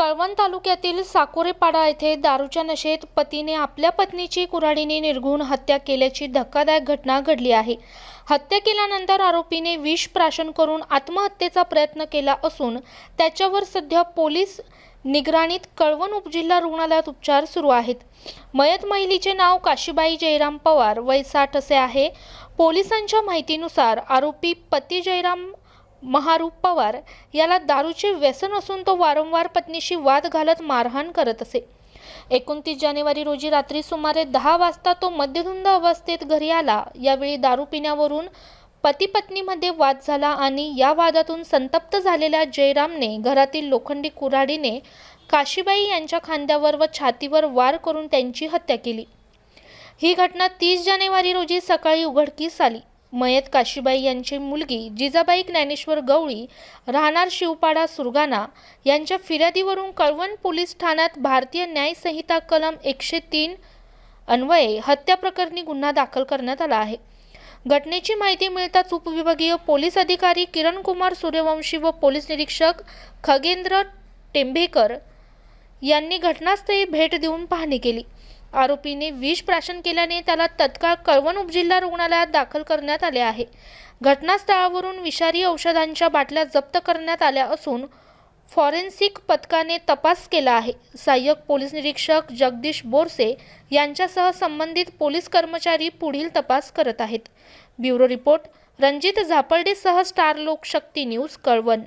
कळवण तालुक्यातील साकोरेपाडा येथे दारूच्या नशेत पतीने आपल्या पत्नीची कुऱ्हाडीने निर्घुण हत्या केल्याची धक्कादायक घटना घडली आहे. हत्या केल्यानंतर आरोपीने विष प्राशन करून आत्महत्येचा प्रयत्न केला असून त्याच्यावर सध्या पोलीस निगराणीत कळवण उपजिल्हा रुग्णालयात उपचार सुरू आहेत. मयत महिलेचे नाव काशीबाई जयराम पवार वय साठ असे आहे. पोलिसांच्या माहितीनुसार आरोपी पती जयराम महारूप पवार याला दारूचे व्यसन असून तो वारंवार पत्नीशी वाद घालत मारहाण करत असे. एकोणतीस जानेवारी रोजी रात्री सुमारे दहा वाजता तो मद्यधुंद अवस्थेत घरी आला. यावेळी दारू पिण्यावरून पती पत्नीमध्ये वाद झाला आणि या वादातून संतप्त झालेल्या जयरामने घरातील लोखंडी कुऱ्हाडीने काशीबाई यांच्या खांद्यावर व छातीवर वार करून त्यांची हत्या केली. ही घटना तीस जानेवारी रोजी सकाळी उघडकीस आली. मयत काशीबाई यांची मुलगी जिजाबाई ज्ञानेश्वर गवळी राहणार शिवपाडा सुरगाणा यांच्या फिर्यादीवरून कळवण पोलीस ठाण्यात भारतीय न्यायसंहिता कलम एकशे तीन अन्वये हत्या प्रकरणी गुन्हा दाखल करण्यात आला आहे. घटनेची माहिती मिळताच उपविभागीय पोलीस अधिकारी किरण कुमार सूर्यवंशी व पोलीस निरीक्षक खगेंद्र टेंभेकर यांनी घटनास्थळी भेट देऊन पाहणी केली. आरोपीने विष प्राशन केल्याने त्याला तत्काळ कळवण उपजिल्हा रुग्णालयात दाखल करण्यात आले आहे. घटनास्थळावरून विषारी औषधांच्या बाटल्या जप्त करण्यात आल्या असून फॉरेन्सिक पथकाने तपास केला आहे. सहाय्यक पोलीस निरीक्षक जगदीश बोरसे यांच्यासह संबंधित पोलीस कर्मचारी पुढील तपास करत आहेत. ब्युरो रिपोर्ट रणजित झापर्डेसह स्टार लोकशक्ती न्यूज कळवण.